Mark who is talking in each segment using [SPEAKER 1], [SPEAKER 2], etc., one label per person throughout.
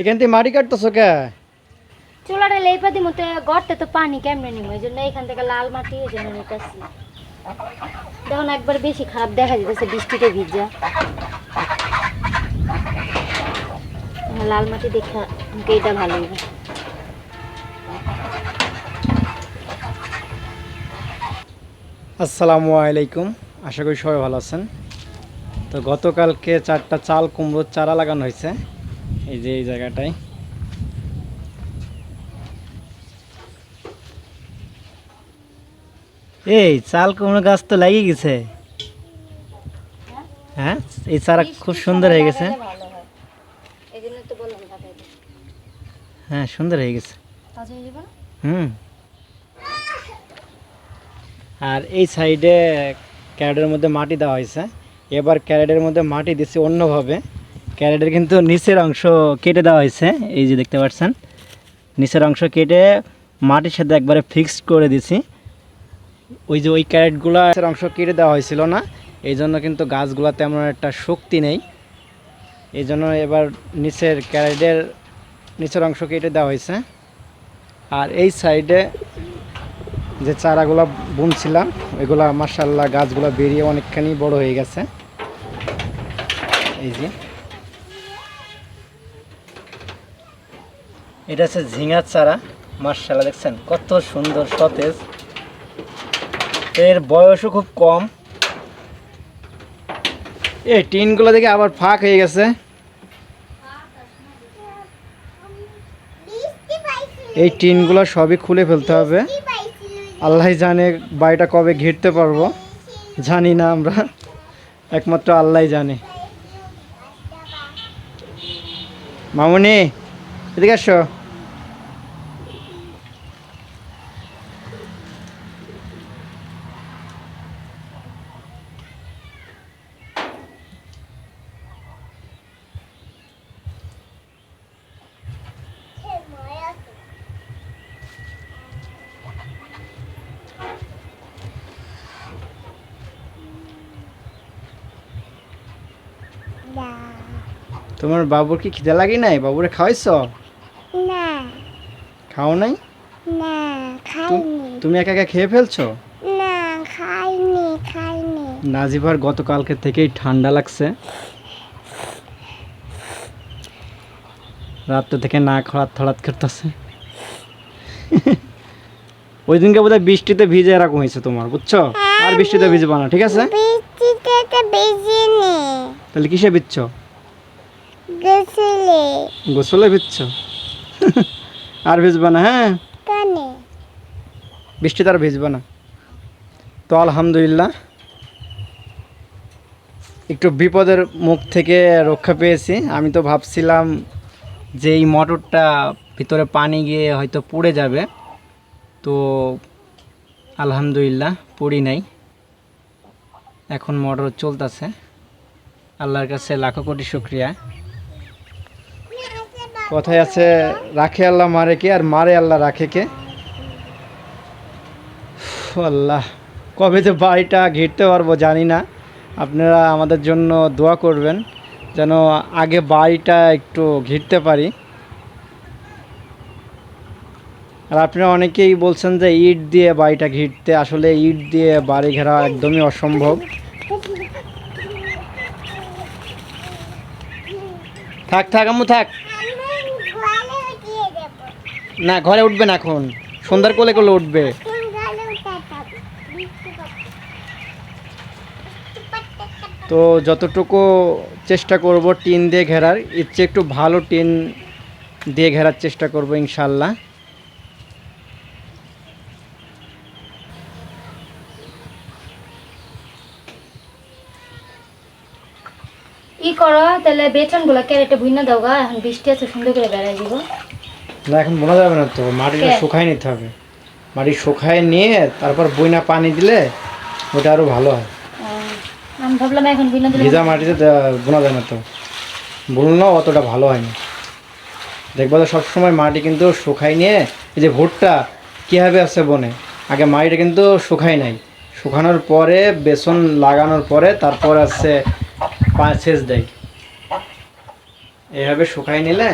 [SPEAKER 1] এখান থেকে মাটি কাটতেছো কে?
[SPEAKER 2] চুলাটা লেপা দিমু তো গড়তে তো পানি কেমনে নিমু? এই জন্য এখান থেকে লাল মাটি এই জন্য নিতেছি। দেখুন একবার বেশি খারাপ দেখা যেতেছে বৃষ্টিতে ভিজা। লাল মাটি দেখা এটা ভালো লাগে।
[SPEAKER 1] আসসালামু আলাইকুম আশা করি সবাই ভালো আছেন। তো গতকালকে চারটা চাল কুমড়োর চারা লাগানো হয়েছে। এই যে এই জায়গাটায়। এই চাল কুমড়ো গাছ তো লাগিয়ে গেছে। হ্যাঁ? এই চারা খুব সুন্দর হয়ে গেছে।
[SPEAKER 2] হয়।
[SPEAKER 1] হ্যাঁ সুন্দর হয়ে গেছে? হুম। আর এই সাইডে ক্যারেটের মধ্যে মাটি দেওয়া হয়েছে। এবার ক্যারেটের মধ্যে মাটি দিচ্ছে অন্যভাবে। ক্যারেটের কিন্তু নিচের অংশ কেটে দেওয়া হয়েছে, এই যে দেখতে পাচ্ছেন। নিচের অংশ কেটে মাটির সাথে একবারে ফিক্সড করে দিছি। ওই যে ওই ক্যারেটগুলো অংশ কেটে দেওয়া হয়েছিল না, এই জন্য কিন্তু গাছগুলো তেমন একটা শক্তি নেই। এই জন্য এবার নিচের ক্যারেটের নিচের অংশ কেটে দেওয়া হয়েছে। আর এই সাইডে যে চারাগুলো বুনছিলাম ওইগুলা মার্শাল্লাহ গাছগুলো বেরিয়ে অনেকখানি বড় হয়ে গেছে। এই যে। এটা হচ্ছে ঝিঙার চারা মার্শাল্লাহ দেখছেন, কত সুন্দর সতেজ। এর বয়সও খুব কম। এই টিনগুলো দেখে আবার ফাঁক হয়ে গেছে। এই টিনগুলো সবই খুলে ফেলতে হবে। আল্লাহ জানে বাড়িটা কবে ঘিরতে পারব। জানি না আমরা। একমাত্র আল্লাহ জানে। মামুনি এদিকে আসো। তোমার বাবুর কি খিদে লাগে নাই? বাবুরে খাওয়াইছ? খাও নাই?
[SPEAKER 3] না খাইনি।
[SPEAKER 1] তুমি একা একা খেয়ে ফেলছো?
[SPEAKER 3] না খাইনি খাইনি।
[SPEAKER 1] নাজিভার গতকালকে থেকেই ঠান্ডা লাগছে। রাত্রে থেকে না খরাত থরাত করতেছে। ওই দিনকে বোধহয় বৃষ্টিতে ভিজে এরকম হয়েছে তোমার বুঝছ? আর বৃষ্টিতে ভিজবা না ঠিক আছে?
[SPEAKER 3] বৃষ্টিতে
[SPEAKER 1] তাহলে কিসে ভিজছ? গোসলে ভিজছ? আর ভিজবা না হ্যাঁ? বৃষ্টিতে আর ভিজবা না। তো আলহামদুলিল্লাহ একটু বিপদের মুখ থেকে রক্ষা পেয়েছি। আমি তো ভাবছিলাম যে এই মোটরটা ভিতরে পানি গিয়ে হয়তো পুড়ে যাবে। তো আলহামদুলিল্লাহ পুড়ি নাই। এখন মোটর চলতেছে। আল্লাহর কাছে লাখো কোটি শুক্রিয়া। কথায় আছে, রাখে আল্লাহ মারে কে আর মারে আল্লাহ রাখে কে? আল্লাহ, কবে যে বাড়িটা ঘিরতে পারব জানি না। আপনারা আমাদের জন্য দোয়া করবেন, যেন আগে বাড়িটা একটু ঘিরতে পারি। আর আপনারা অনেকেই বলছেন যে ইট দিয়ে বাড়িটা ঘিরতে, আসলে ইট দিয়ে বাড়ি ঘেরা একদমই অসম্ভব। থাক থাক, আম্মু, থাক। না ঘরে উঠবে না এখন। সন্ধ্যার কোলে কোলে উঠবে। তো যতটুকু চেষ্টা করব টিন দিয়ে ঘেরার ইচ্ছে একটু ভালো টিন দিয়ে ঘেরার চেষ্টা করব ইনশাল্লাহ।
[SPEAKER 2] করো তাহলে বেতনগুলো ক্যারেটে বুইনা দাও গা এখন বৃষ্টি আছে সুন্দর করে বেড়াই দিব।
[SPEAKER 1] না এখন বোনা যাবে না তো মাটিটা? শুকায় নিতে হবে। মাটি শুকায় নিয়ে তারপর বইনা পানি দিলে ওটা আরও ভালো হয়।
[SPEAKER 2] আমি ভাবলাম এখন বুইনা দিলে
[SPEAKER 1] ভিজা মাটিতে বোনা যায় না তো। বুনলেও অতটা ভালো হয় না দেখব তো সবসময় মাটি কিন্তু শুকাই নিয়ে এই যে ভুট্টা কীভাবে আছে বনে? আগে মাটিটা কিন্তু শুকায় নাই। শুকানোর পরে বেসন লাগানোর পরে তারপর আছে সেচ দেয়। এইভাবে শুকাই নিলে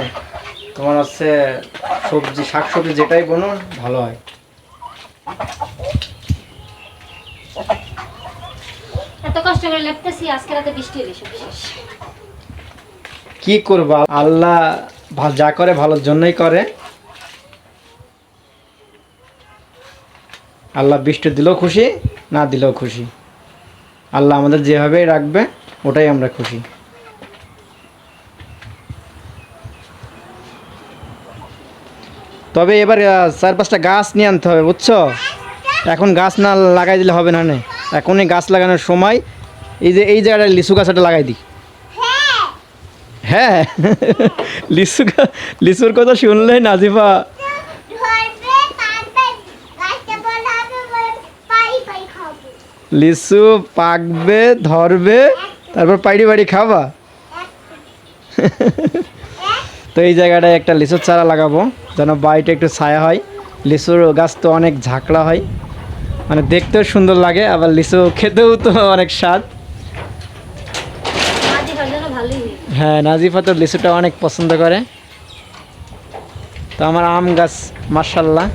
[SPEAKER 1] তোমার হচ্ছে সবজি শাক সবজি যেটাই বনো ভালো হয়।
[SPEAKER 2] এত কষ্ট করে লেপতেছি আজকে রাতে বৃষ্টি এলে
[SPEAKER 1] কি করবা? আল্লাহ যা করে ভালোর জন্যই করে। আল্লাহ বৃষ্টি দিলেও খুশি না দিলেও খুশি। আল্লাহ আমাদের যেভাবেই রাখবে। ওটাই আমরা খুশি। তবে এবার চার পাঁচটা গাছ নিয়ে আনতে হবে, বুঝছ? এখন গাছ না লাগাই দিলে হবে না নে এখনই গাছ লাগানোর সময়, এই যে, এই জায়গাটা লিচু গাছটা লাগাই দিই। হ্যাঁ? লিচু লিচুর কথা শুনলে নাজিফা লিচু পাকবে, ধরবে তারপর পাইড়ি বাড়ি খাবা? তো এই জায়গাটায় একটা লিচুর চারা লাগাবো যেন বাড়িটা একটু ছায়া হয়। লিচুর গাছ তো অনেক ঝাঁকড়া হয়। মানে দেখতেও সুন্দর লাগে আবার লিচু খেতেও তো অনেক স্বাদ। হ্যাঁ। নাজিফা তো লিচুটা অনেক পছন্দ করে। তো আমার আম গাছ মার্শাল্লাহ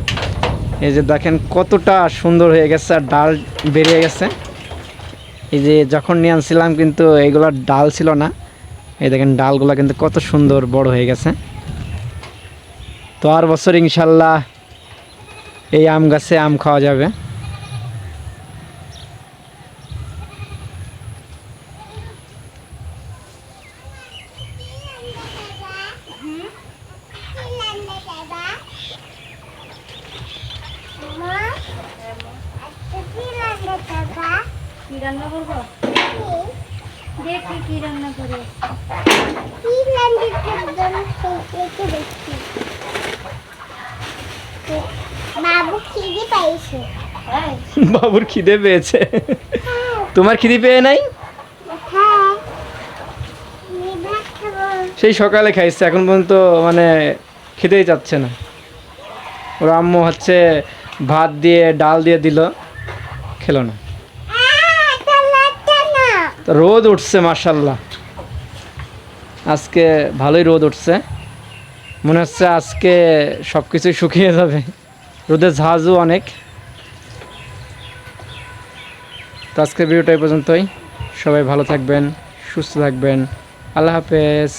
[SPEAKER 1] এই যে দেখেন কতটা সুন্দর হয়ে গেছে আর ডাল বেরিয়ে গেছে। এই যে যখন নিয়ে আনছিলাম কিন্তু এইগুলোর ডাল ছিল না। এই দেখেন ডালগুলো কিন্তু কত সুন্দর বড় হয়ে গেছে। তো আর বছর ইনশাল্লাহ এই আম গাছে আম খাওয়া যাবে
[SPEAKER 3] মা আজকে কি রান্না করবা
[SPEAKER 2] কি রান্না করব? দেখি কি রান্না করে।
[SPEAKER 3] কি
[SPEAKER 1] বাবুর খিদে পেয়েছে। তোমার খিদে পেয়ে নাই? সেই সকালে খাইছে, এখন পর্যন্ত মানে খেতেই যাচ্ছে না। ওর আম্মু হচ্ছে ভাত দিয়ে, ডাল দিয়ে দিল, খেলো না। তো রোদ উঠছে মার্শাল্লাহ আজকে ভালোই রোদ উঠছে। মনে হচ্ছে আজকে সব কিছুই শুকিয়ে যাবে। রোদের ঝাঁজও অনেক। তো আজকের ভিডিওটা এই পর্যন্তই। সবাই ভালো থাকবেন, সুস্থ থাকবেন। আল্লাহ হাফেজ।